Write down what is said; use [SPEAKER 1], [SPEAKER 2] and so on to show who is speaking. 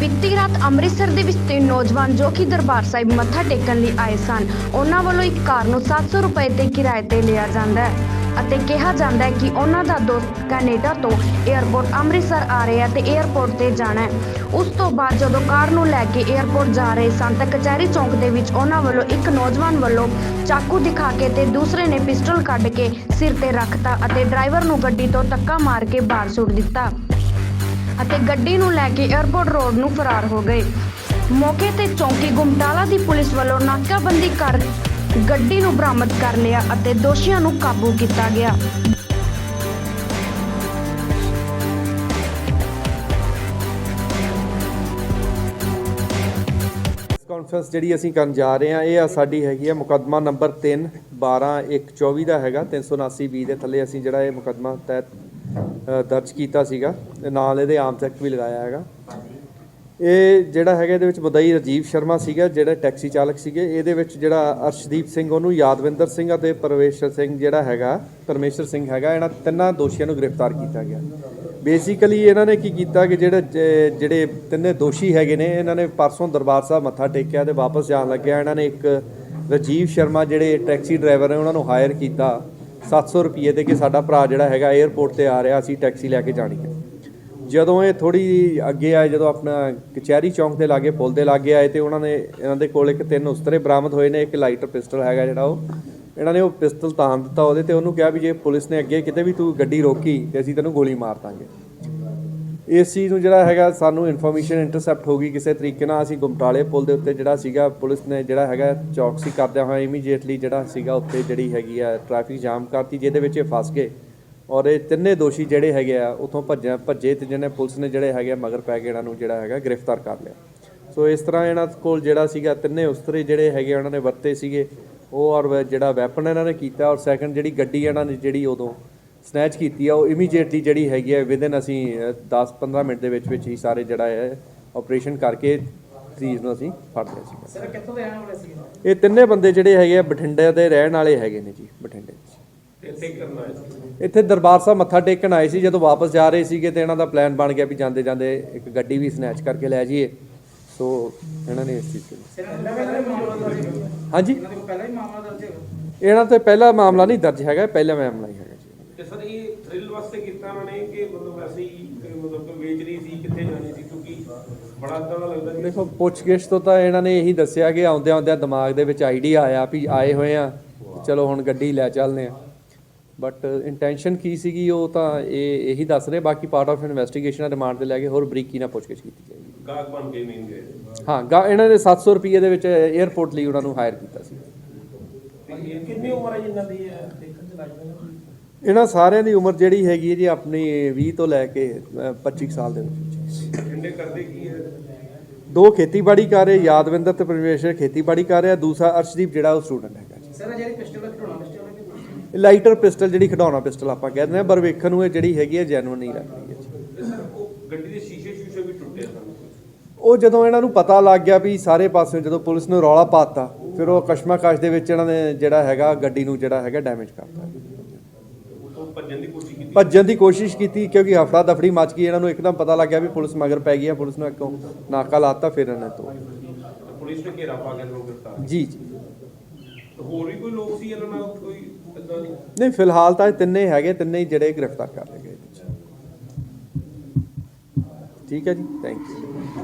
[SPEAKER 1] ਬੀਤੀ ਰਾਤ ਅੰਮ੍ਰਿਤਸਰ ਦੇ ਵਿੱਚ ਤਿੰਨ ਨੌਜਵਾਨ ਜੋ ਕਿ ਦਰਬਾਰ ਸਾਹਿਬ ਮੱਥਾ ਟੇਕਣ ਲਈ ਆਏ ਸਨ, ਉਹਨਾਂ ਵੱਲੋਂ ਇੱਕ ਕਾਰ ਨੂੰ 700 ਰੁਪਏ ਤੇ ਕਿਰਾਏ ਤੇ ਲਿਆ ਜਾਂਦਾ ਹੈ ਅਤੇ ਕਿਹਾ ਜਾਂਦਾ ਹੈ ਕਿ ਉਹਨਾਂ ਦਾ ਦੋਸਤ ਕੈਨੇਡਾ ਤੋਂ 에ਅਰਪੋਰਟ ਅੰਮ੍ਰਿਤਸਰ ਆ ਰਿਹਾ ਤੇ 에ਅਰਪੋਰਟ ਤੇ ਜਾਣਾ ਹੈ। ਉਸ ਤੋਂ ਬਾਅਦ ਜਦੋਂ ਕਾਰ ਨੂੰ ਲੈ ਕੇ 에ਅਰਪੋਰਟ ਜਾ ਰਹੇ ਸਨ ਤਾਂ ਕਚਹਿਰੀ ਚੌਂਕ ਦੇ ਵਿੱਚ ਉਹਨਾਂ ਵੱਲੋਂ ਇੱਕ ਨੌਜਵਾਨ ਵੱਲੋਂ ਚਾਕੂ ਦਿਖਾ ਕੇ ਤੇ ਦੂਸਰੇ ਨੇ ਪਿਸਟਲ ਕੱਢ ਕੇ ਸਿਰ ਤੇ ਰੱਖਤਾ ਅਤੇ ਡਰਾਈਵਰ ਨੂੰ ਗੱਡੀ ਤੋਂ ਧੱਕਾ ਮਾਰ ਕੇ ਬਾਹਰ ਸੁੱਟ ਦਿੱਤਾ। ਅਤੇ ਗੱਡੀ ਨੂੰ ਲੈ ਕੇ 에ਅਰਪੋਰਟ ਰੋਡ ਨੂੰ ਫਰਾਰ ਹੋ ਗਏ। ਮੌਕੇ ਤੇ ਚੌਂਕੀ ਗੁਮਟਾਲਾ ਦੀ ਪੁਲਿਸ ਵੱਲੋਂ ਨਾਕਾਬੰਦੀ ਕਰ ਗੱਡੀ ਨੂੰ ਬਰਾਮਦ ਕਰ ਲਿਆ ਅਤੇ ਦੋਸ਼ੀਆਂ ਨੂੰ ਕਾਬੂ ਕੀਤਾ ਗਿਆ।
[SPEAKER 2] ਕਾਨਫਰੰਸ ਜਿਹੜੀ ਅਸੀਂ ਕਰਨ ਜਾ ਰਹੇ ਹਾਂ, ਇਹ ਆ ਸਾਡੀ ਹੈਗੀ ਆ ਮੁਕੱਦਮਾ ਨੰਬਰ 3 12 1 24 ਦਾ ਹੈਗਾ 379 ਬੀ ਦੇ ਥੱਲੇ ਅਸੀਂ ਜਿਹੜਾ ਇਹ ਮੁਕੱਦਮਾ ਤਹਿਤ ਦਰਜ ਕੀਤਾ ਸੀਗਾ ਤੇ ਨਾਲ ਇਹਦੇ ਆਮ ਐਕਟ ਵੀ ਲਗਾਇਆ ਹੈਗਾ। ਇਹ ਜਿਹੜਾ ਹੈਗਾ ਇਹਦੇ ਵਿੱਚ ਬਦਈ ਰਜੀਵ ਸ਼ਰਮਾ ਸੀਗਾ, ਜਿਹੜਾ ਟੈਕਸੀ ਚਾਲਕ ਸੀਗੇ। ਇਹਦੇ ਵਿੱਚ ਜਿਹੜਾ ਅਰਸ਼ਦੀਪ ਸਿੰਘ, ਉਹਨੂੰ ਯਾਦਵਿੰਦਰ ਸਿੰਘ ਅਤੇ ਪਰਵੇਸ਼ਰ ਸਿੰਘ ਜਿਹੜਾ ਹੈਗਾ, ਪਰਮੇਸ਼ਰ ਸਿੰਘ ਹੈਗਾ, ਇਹਨਾਂ ਤਿੰਨਾਂ ਦੋਸ਼ੀਆਂ ਨੂੰ ਗ੍ਰਿਫਤਾਰ ਕੀਤਾ ਗਿਆ। ਬੇਸਿਕਲੀ ਇਹਨਾਂ ਨੇ ਕੀ ਕੀਤਾ ਕਿ ਜਿਹੜੇ ਜਿਹੜੇ ਤਿੰਨੇ ਦੋਸ਼ੀ ਹੈਗੇ ਨੇ, ਇਹਨਾਂ ਨੇ ਪਰਸੋਂ ਦਰਬਾਰ ਸਾਹਿਬ ਮੱਥਾ ਟੇਕਿਆ ਤੇ ਵਾਪਸ ਜਾਣ ਲੱਗਿਆ। ਇਹਨਾਂ ਨੇ ਇੱਕ ਰਜੀਵ ਸ਼ਰਮਾ ਜਿਹੜੇ ਟੈਕਸੀ ਡਰਾਈਵਰ ਨੇ, ਉਹਨਾਂ ਨੂੰ ਹਾਇਰ ਕੀਤਾ। 700 ਰੁਪਏ ਦੇ ਕਿ ਸਾਡਾ ਭਰਾ ਜਿਹੜਾ ਹੈਗਾ 에ਅਰਪੋਰਟ ਤੇ ਆ ਰਿਹਾ, ਅਸੀਂ ਟੈਕਸੀ ਲੈ ਕੇ ਜਾਣੀ ਹੈ। ਜਦੋਂ ਇਹ ਥੋੜੀ ਅੱਗੇ ਆਏ, ਜਦੋਂ ਆਪਣਾ ਕਚਹਿਰੀ ਚੌਂਕ ਦੇ ਲਾਗੇ, ਪੁਲ ਦੇ ਲਾਗੇ ਆਏ ਤੇ ਉਹਨਾਂ ਨੇ, ਇਹਨਾਂ ਦੇ ਕੋਲ ਇੱਕ ਤਿੰਨ ਉਸਤਰੇ ਬਰਾਮਦ ਹੋਏ ਨੇ, ਇੱਕ ਲਾਈਟਰ ਪਿਸਟਲ ਹੈਗਾ ਜਿਹੜਾ ਉਹ। ਇਹਨਾਂ ਨੇ ਉਹ ਪਿਸਟਲ ਤਾਣ ਦਿੱਤਾ ਉਹਦੇ ਤੇ, ਉਹਨੂੰ ਕਿਹਾ ਵੀ ਜੇ ਪੁਲਿਸ ਨੇ ਅੱਗੇ ਕਿਤੇ ਵੀ ਤੂੰ ਗੱਡੀ ਰੋਕੀ ਤੇ ਅਸੀਂ ਤੈਨੂੰ ਗੋਲੀ ਮਾਰ ਦਾਂਗੇ। ਇਸ ਚੀਜ਼ ਨੂੰ ਜਿਹੜਾ ਹੈਗਾ ਸਾਨੂੰ ਇਨਫੋਰਮੇਸ਼ਨ ਇੰਟਰਸੈਪਟ ਹੋ ਗਈ ਕਿਸੇ ਤਰੀਕੇ ਨਾਲ। ਅਸੀਂ ਗੁਮਟਾਲੇ ਪੁਲ ਦੇ ਉੱਤੇ ਜਿਹੜਾ ਸੀਗਾ, ਪੁਲਿਸ ਨੇ ਜਿਹੜਾ ਹੈਗਾ ਚੌਕਸੀ ਕਰਦਿਆਂ ਹੋਇਆ ਇਮੀਡੀਏਟਲੀ ਜਿਹੜਾ ਸੀਗਾ ਉੱਤੇ ਜਿਹੜੀ ਹੈਗੀ ਆ ਟ੍ਰੈਫਿਕ ਜਾਮ ਕਰਤੀ, ਜਿਹਦੇ ਵਿੱਚ ਇਹ ਫਸ ਗਏ। ਔਰ ਇਹ ਤਿੰਨੇ ਦੋਸ਼ੀ ਜਿਹੜੇ ਹੈਗੇ ਆ, ਉਥੋਂ ਭੱਜਿਆ, ਭੱਜੇ ਤੇ ਜਿਹਨੇ ਪੁਲਿਸ ਨੇ ਜਿਹੜੇ ਹੈਗੇ ਆ ਮਗਰ ਪੈ ਕੇ ਇਹਨਾਂ ਨੂੰ ਜਿਹੜਾ ਹੈਗਾ ਗ੍ਰਿਫਤਾਰ ਕਰ ਲਿਆ। ਸੋ ਇਸ ਤਰ੍ਹਾਂ ਇਹਨਾਂ ਕੋਲ ਜਿਹੜਾ ਸੀਗਾ, ਤਿੰਨੇ ਉਸਤਰੇ ਜਿਹੜੇ ਹੈਗੇ ਉਹਨਾਂ ਨੇ ਵਰਤੇ ਸੀਗੇ। ਉਹ ਔਰ ਜਿਹੜਾ ਵੈਪਨ ਇਹਨਾਂ ਨੇ ਕੀਤਾ ਔਰ ਸੈਕੰਡ ਜਿਹੜੀ ਗੱਡੀ ਇਹਨਾਂ ਨੇ ਜਿਹੜੀ ਉਦੋਂ ਸਨੈਚ ਕੀਤੀ ਆ ਉਹ ਇਮੀਡੀਏਟਲੀ ਜਿਹੜੀ ਹੈਗੀ ਹੈ ਵਿਦਨ ਅਸੀਂ 10-15 ਮਿੰਟ ਦੇ ਵਿੱਚ ਵਿੱਚ ਹੀ ਸਾਰੇ ਜਿਹੜਾ ਹੈ ਆਪਰੇਸ਼ਨ ਕਰਕੇ ਚੀਜ਼ ਨੂੰ ਅਸੀਂ ਫੜ ਲਿਆ ਸੀ
[SPEAKER 3] ਸਰ ਕਿੱਥੋਂ ਦੇ ਰਹਿਣ ਵਾਲੇ ਸੀ
[SPEAKER 2] ਇਹ ਤਿੰਨੇ ਬੰਦੇ ਜਿਹੜੇ ਹੈਗੇ ਆ ਬਠਿੰਡੇ ਦੇ ਰਹਿਣ ਵਾਲੇ ਹੈਗੇ ਨੇ ਜੀ ਬਠਿੰਡੇ 'ਚ
[SPEAKER 3] ਇੱਥੇ ਕਰਨਾ ਹੈ
[SPEAKER 2] ਇੱਥੇ ਦਰਬਾਰ ਸਾਹਿਬ ਮੱਥਾ ਟੇਕਣ ਆਏ ਸੀ ਜਦੋਂ ਵਾਪਸ ਜਾ ਰਹੇ ਸੀਗੇ ਤੇ ਇਹਨਾਂ ਦਾ ਪਲਾਨ ਬਣ ਗਿਆ ਵੀ ਜਾਂਦੇ ਜਾਂਦੇ ਇੱਕ ਗੱਡੀ ਵੀ ਸਨੈਚ ਕਰਕੇ ਲੈ ਜਾਈਏ। ਸੋ ਇਹਨਾਂ ਨੇ ਇਸ ਚੀਜ਼
[SPEAKER 3] ਦਾ ਹੀ ਹੈ
[SPEAKER 2] ਹਾਂਜੀ?
[SPEAKER 3] ਇਹਨਾਂ ਦੇ ਕੋਲ ਪਹਿਲਾਂ ਹੀ ਮਾਮਲਾ ਦਰਜ ਹੈ
[SPEAKER 2] ਇਹਨਾਂ ਤੇ ਪਹਿਲਾ ਮਾਮਲਾ ਨਹੀਂ ਦਰਜ ਹੈਗਾ ਪਹਿਲਾ ਮਾਮਲਾ ਹੀ ਜੀ
[SPEAKER 4] ਤੇ ਸਰ ਇਹ ਥ੍ਰਿਲ ਵਾਸਤੇ ਕੀਤਾ ਉਹਨਾਂ ਨੇ ਕਿ ਮਤਲਬ ਵੈਸੇ ਹੀ ਕਿ ਮਤਲਬ ਕਿ ਵੇਚ ਰਹੀ ਸੀ ਕਿੱਥੇ ਜਾਣੀ ਸੀ? ਕਿਉਂਕਿ ਬੜਾ ਇਦਾਂ ਦਾ ਲੱਗਦਾ ਕਿ
[SPEAKER 2] ਦੇਖੋ ਪੁੱਛਗਿੱਛ ਤੋਂ ਤਾਂ ਇਹਨਾਂ ਨੇ ਇਹੀ ਦੱਸਿਆ ਕਿ ਆਉਂਦਿਆਂ ਆਉਂਦਿਆਂ ਦਿਮਾਗ ਦੇ ਵਿੱਚ ਆਈਡੀਆ ਆਇਆ ਵੀ ਆਏ ਹੋਏ ਆ ਚਲੋ ਹੁਣ ਗੱਡੀ ਲੈ ਚੱਲਦੇ ਆ। ਬਟ ਇੰਟੈਂਸ਼ਨ ਕੀ ਸੀਗੀ ਉਹ ਤਾਂ ਇਹ ਇਹੀ ਦੱਸ ਰਹੇ ਬਾਕੀ ਪਾਰਟ ਆਫ ਇਨਵੈਸਟੀਗੇਸ਼ਨ ਰਿਮਾਂਡ ਤੇ ਲੈ ਕੇ ਹੋਰ ਬਰੀਕੀ ਨਾਲ ਪੁੱਛਗਿੱਛ ਕੀਤੀ ਜਾਏਗੀ।
[SPEAKER 4] ਗਾਹਕ ਬਣ ਕੇ ਨਹੀਂ ਗਏ।
[SPEAKER 2] ਹਾਂ ਗਾ ਇਹਨਾਂ ਨੇ 700 ਰੁਪਏ ਦੇ ਵਿੱਚ 에ਅਰਪੋਰਟ ਲਈ ਉਹਨਾਂ ਨੂੰ ਹਾਇਰ ਕੀਤਾ ਸੀ।
[SPEAKER 4] ਤੇ ਇਹ ਕਿੰਨੀ ਉਮਰ ਹੈ ਜੀ ਇਹਨਾਂ ਦੀ? ਹੈ ਦੇਖਣ ਚ ਲੱਗਦਾ
[SPEAKER 2] ਇਹਨਾਂ ਸਾਰਿਆਂ ਦੀ ਉਮਰ ਜਿਹੜੀ ਹੈਗੀ ਹੈ ਜੀ ਆਪਣੀ 20 ਤੋਂ ਲੈ ਕੇ ਅ, 25 ਸਾਲ ਦੇ ਵਿੱਚ।
[SPEAKER 4] ਠੰਡੇ ਕਰਦੇ ਕੀ ਹੈ?
[SPEAKER 2] ਦੋ ਖੇਤੀਬਾੜੀ ਕਰ ਰਹੇ ਯਾਦਵਿੰਦਰ ਤੇ ਪਰਮੇਸ਼ਰ ਖੇਤੀਬਾੜੀ ਕਰ ਰਿਹਾ ਦੂਸਰਾ ਅਰਸ਼ਦੀਪ ਜਿਹੜਾ ਉਹ ਸਟੂਡੈਂਟ ਹੈਗਾ ਜੀ।
[SPEAKER 3] ਸਰ ਜਿਹੜੀ ਪਿਸਟਲ ਦਾ ਖਿਡੌਣਾ ਪਿਸਟਲ
[SPEAKER 2] ਲਾਈਟਰ ਪਿਸਟਲ ਜਿਹੜੀ ਖਿਡੌਣਾ ਪਿਸਟਲ ਆਪਾਂ ਕਹਿੰਦੇ ਆ ਪਰ ਵੇਖਣ ਨੂੰ ਇਹ ਜਿਹੜੀ ਹੈਗੀ ਹੈ ਜੈਨੂਇਨ ਨਹੀਂ ਲੱਗ ਰਹੀ ਹੈ
[SPEAKER 4] ਸਰ ਉਹ ਗੱਡੀ ਦੇ ਸ਼ੀਸ਼ੇ ਸ਼ੂਸ਼ੇ ਵੀ ਟੁੱਟੇ ਸਨ
[SPEAKER 2] ਉਹ ਜਦੋਂ ਇਹਨਾਂ ਨੂੰ ਪਤਾ ਲੱਗ ਗਿਆ ਵੀ ਸਾਰੇ ਪਾਸੇ ਜਦੋਂ ਪੁਲਿਸ ਨੇ ਰੌਲਾ ਪਾਤਾ ਫਿਰ ਉਹ ਕਸ਼ਮਕਸ਼ ਦੇ ਵਿੱਚ ਇਹਨਾਂ ਨੇ ਜਿਹੜਾ ਹੈਗਾ ਗੱਡੀ ਨੂੰ ਜਿਹੜਾ ਹੈਗਾ ਡੈਮੇਜ ਕਰਤਾ।
[SPEAKER 4] ਉਹ ਭੱਜਣ ਦੀ ਕੋਸ਼ਿਸ਼ ਕੀਤੀ?
[SPEAKER 2] ਭੱਜਣ ਦੀ ਕੋਸ਼ਿਸ਼ ਕੀਤੀ ਕਿਉਂਕਿ ਹਫੜਾ ਦਫੜੀ ਮਚ ਗਈ ਇਹਨਾਂ ਨੂੰ ਇੱਕਦਮ ਪਤਾ ਲੱਗ ਗਿਆ ਵੀ ਪੁਲਿਸ ਮਗਰ ਪੈ ਗਈ ਹੈ ਪੁਲਿਸ ਨੂੰ ਇੱਕੋਂ ਨਾਕਾ ਲਾਤਾ ਫਿਰ ਇਹਨਾਂ ਤੋਂ।
[SPEAKER 4] ਤੇ ਪੁਲਿਸ ਨੇ ਘੇਰਾ ਪਾ ਕੇ ਲੋਕ ਗ੍ਰਿਫਤਾਰ
[SPEAKER 2] ਜੀ ਜੀ।
[SPEAKER 4] ਹੋਰ ਵੀ ਕੋਈ ਲੋਕ ਸੀ ਇਹਨਾਂ ਨਾਲ ਕੋਈ
[SPEAKER 2] ਨਹੀਂ ਫਿਲਹਾਲ ਤਾਂ ਤਿੰਨੇ ਹੈਗੇ ਤਿੰਨੇ ਹੀ ਜਿਹੜੇ ਗ੍ਰਿਫਤਾਰ ਕਰ ਲਏ ਗਏ। ਠੀਕ ਹੈ ਜੀ ਥੈਂਕ ਯੂ